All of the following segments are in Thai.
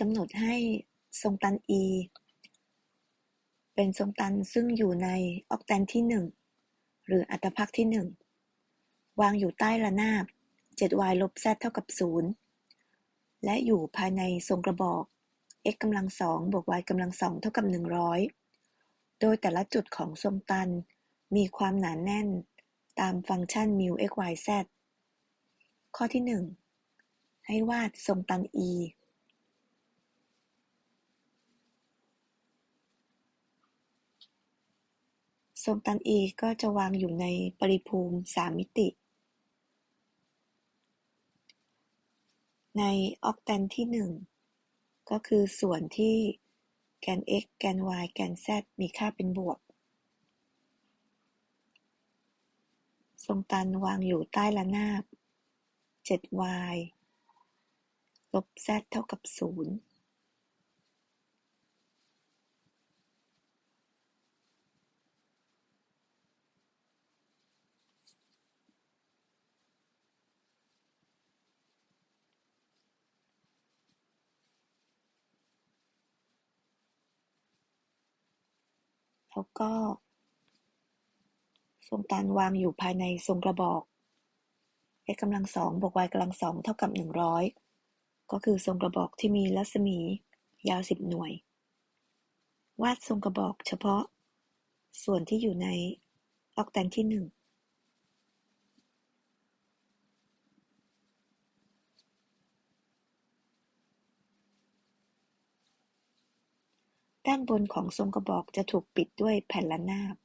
กำหนดให้ทรงตัน e เป็นทรงตันซึ่งอยู่ในออกแตนที่หนึ่งหรืออัตภาคที่หนึ่งวางอยู่ใต้ระนาบ 7y ลบ z เท่ากับ 0 และอยู่ภายในทรงกระบอก x กำลังสองบวก y กำลังสองเท่ากับ 100 โดยแต่ละจุดของทรงตันมีความหนาแน่นตามฟังก์ชัน μ x y z ข้อที่ 1 ให้วาดทรงตัน e ทรงตัน e ก็จะวางอยู่ในปริภูมิสามมิติในออกแตนที่หนึ่งก็คือส่วนที่แกน x แกน y แกน z มีค่าเป็นบวก ทรงตันวางอยู่ใต้ระนาบ 7y ลบ z เท่ากับ 0 แล้วก็ ทรงตันวางอยู่ภายในทรงกระบอก x กำลังสองบวก y กำลังสองเท่ากับหนึ่งร้อยก็คือทรงกระบอกที่มีรัศมียาวสิบหน่วย วาดทรงกระบอกเฉพาะ ส่วนที่อยู่ในออกแตนที่หนึ่ง ด้านบนของทรงกระบอกจะถูกปิดด้วยแผ่นระนาบ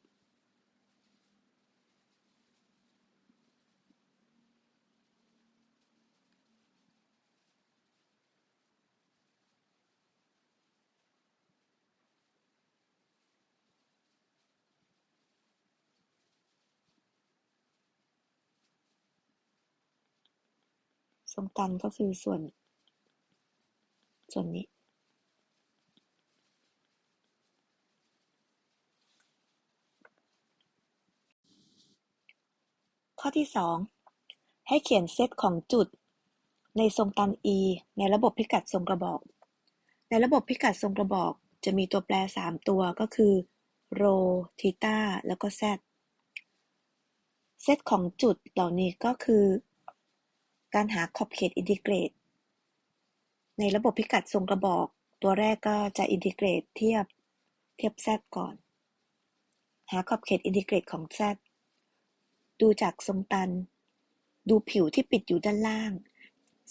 ทรงตันก็คือส่วน ส่วนนี้ ข้อที่สองให้เขียนเซตของจุด ในทรงตัน e ในระบบพิกัดทรงกระบอก ในระบบพิกัดทรงกระบอก จะมีตัวแปรสามตัวก็คือโรทีตาแล้วก็ z เซตของจุดเหล่านี้ก็คือ การหาขอบเขตอินทิเกรต ในระบบพิกัดทรงกระบอก ตัวแรกก็จะอินทิเกรตเทียบเทียบ z ก่อน หาขอบเขตอินทิเกรตของ z ดูจากทรงตัน ดูผิวที่ปิดอยู่ด้านล่าง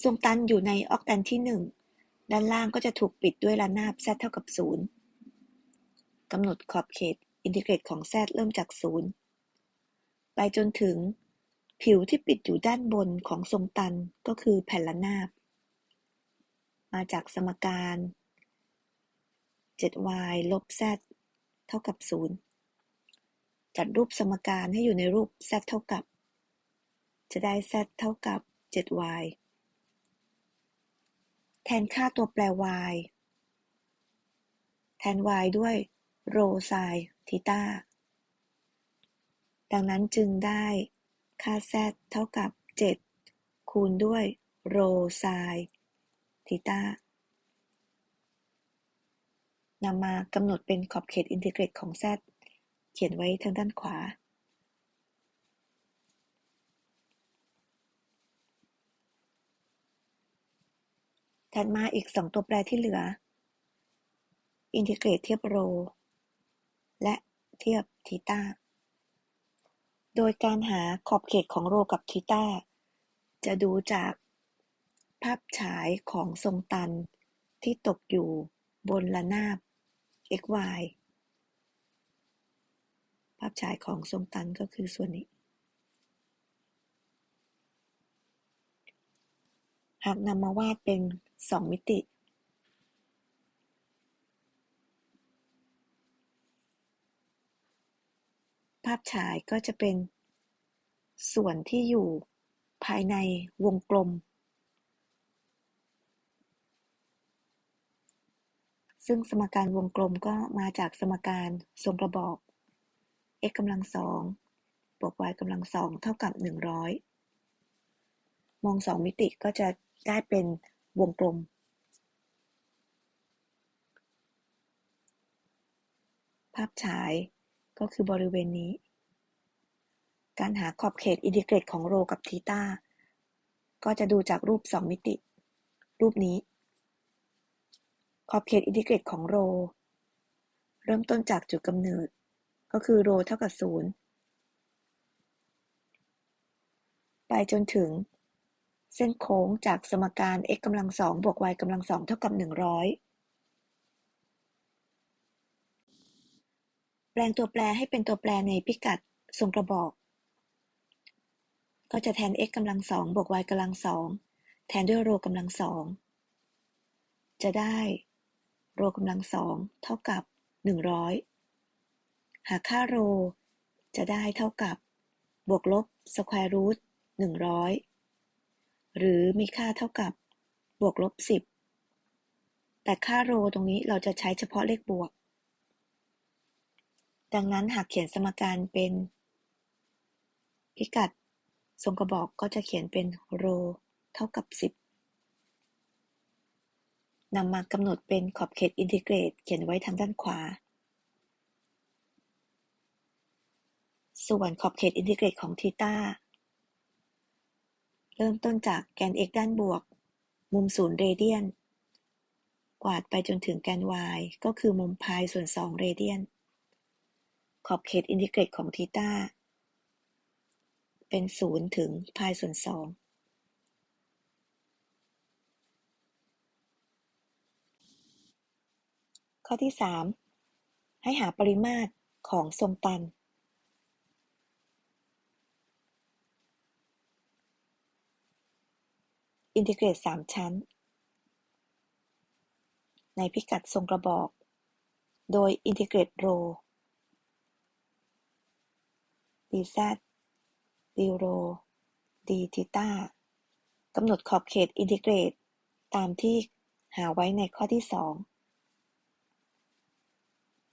ทรงตันอยู่ในออกแตนที่หนึ่ง ด้านล่างก็จะถูกปิดด้วยระนาบ z เท่ากับศูนย์กำหนดขอบเขตอินทิเกรตของ z เริ่มจากศูนย์ไปจนถึง ผิวที่ปิดอยู่ด้านบนของทรงตันก็คือแผ่นระนาบ มาจากสมการ 7y ลบ z เท่ากับ 0 จัดรูปสมการให้อยู่ในรูป z เท่ากับ จะได้ z เท่ากับ 7y แทนค่าตัวแปร y แทน y ด้วยโรไซน์ทีตาดังนั้นจึงได้ค่า z เท่ากับ 7 คูณด้วยโรไซน์ทีตานำมากำหนดเป็นขอบเขตอินทิเกรตของ z เขียนไว้ทางด้านขวาถัดมาอีกสองตัวแปรที่เหลือ อินทิเกรตเทียบโร และเทียบทีตาโดยการหาขอบเขตของโรกับทีตาจะดูจากภาพฉายของทรงตันที่ตกอยู่บนระนาบ xy ภาพฉายของทรงตันก็คือส่วนนี้ หากนำมาวาดเป็นสองมิติภาพฉายก็จะเป็นส่วนที่อยู่ภายในวงกลม ซึ่งสมการวงกลมก็มาจากสมการทรงกระบอก x กำลังสองบวก y กำลังสองเท่ากับหนึ่งร้อยมองสองมิติก็จะได้เป็นวงกลม ภาพฉายก็คือบริเวณนี้ การหาขอบเขตอินทิเกรตของโรกับทีตาก็จะดูจากรูปสองมิติ รูปนี้ ขอบเขตอินทิเกรตของโร เริ่มต้นจากจุดกำเนิด ก็คือโรเท่ากับศูนย์ไปจนถึง เส้นโค้งจากสมการ x กำลังสองบวก y กำลังสองเท่ากับหนึ่งร้อยแปลงตัวแปรให้เป็นตัวแปรในพิกัดทรงกระบอก ก็จะแทน x กำลังสองบวก y กำลังสองแทนด้วยโรกำลังสองจะได้ โรกำลังสองเท่ากับหนึ่งร้อย หากค่าโรจะได้เท่ากับบวกลบสแควร์รูทหนึ่งร้อยหรือมีค่าเท่ากับบวกลบสิบแต่ค่าโรตรงนี้เราจะใช้เฉพาะเลขบวก ดังนั้นหากเขียนสมการเป็น พิกัดทรงกระบอกก็จะเขียนเป็นโรเท่ากับสิบนำมากำหนดเป็นขอบเขตอินทิเกรต เขียนไว้ทางด้านขวา ส่วนขอบเขตอินทิเกรตของทีตาเริ่มต้นจากแกน x ด้านบวก มุมศูนย์เรเดียน กวาดไปจนถึงแกน y ก็คือมุมพายส่วนสองเรเดียน ขอบเขตอินทิเกรตของทีตาเป็นศูนย์ถึงพายส่วนสองข้อที่สามให้หาปริมาตรของทรงตัน อินทิเกรตสามชั้น ในพิกัดทรงกระบอก โดยอินทิเกรตโร dz d โร d ทีตากำหนดขอบเขตอินทิเกรต ตามที่หาไว้ในข้อที่สอง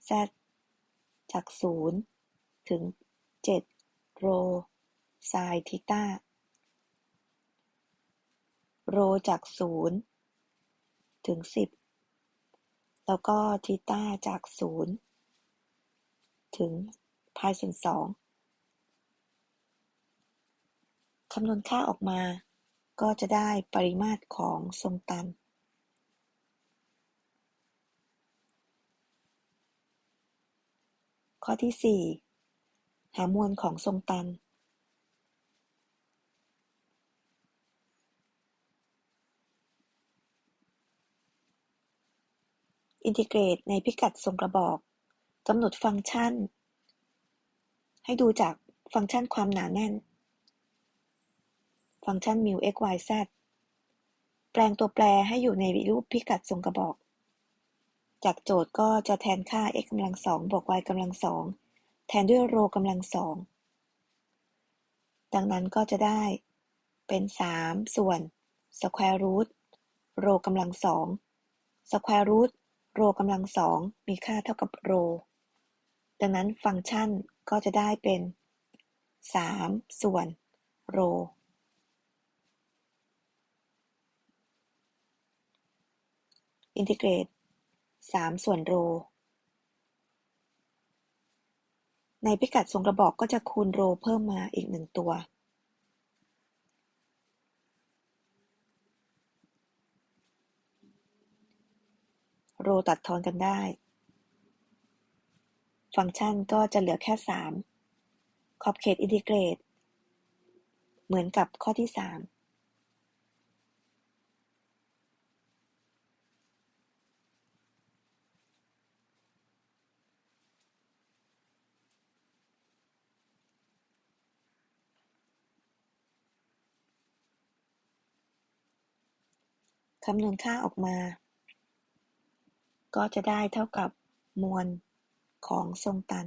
z จากศูนย์ถึงเจ็ดโรไซน์ทีตา โรจากศูนย์ถึงสิบแล้วก็ทีต้าจากศูนย์ถึงพายส่วนสองคำนวณค่าออกมาก็จะได้ปริมาตรของทรงตัน ข้อที่ 4 หามวลของทรงตัน อินทิเกรตในพิกัดทรงกระบอก กำหนดฟังก์ชัน ให้ดูจากฟังก์ชันความหนาแน่น ฟังก์ชัน mu x y z แปลงตัวแปรให้อยู่ในรูปพิกัดทรงกระบอก จากโจทย์ก็จะแทนค่า x กำลังสองบวก y กำลังสองแทนด้วยโรกำลังสอง ดังนั้นก็จะได้เป็นสามส่วน square root โรกำลังสอง square root โรกำลังสองมีค่าเท่ากับโร ดังนั้นฟังก์ชันก็จะได้เป็นสามส่วนโร อินทิเกรตสามส่วนโร ในพิกัดทรงกระบอกก็จะคูณโรเพิ่มมาอีกหนึ่งตัว โรตัดทอนกันได้ ฟังก์ชันก็จะเหลือแค่สามขอบเขตอินทิเกรต เหมือนกับข้อที่สามคำนวณค่าออกมา ก็จะได้เท่ากับมวลของทรงตัน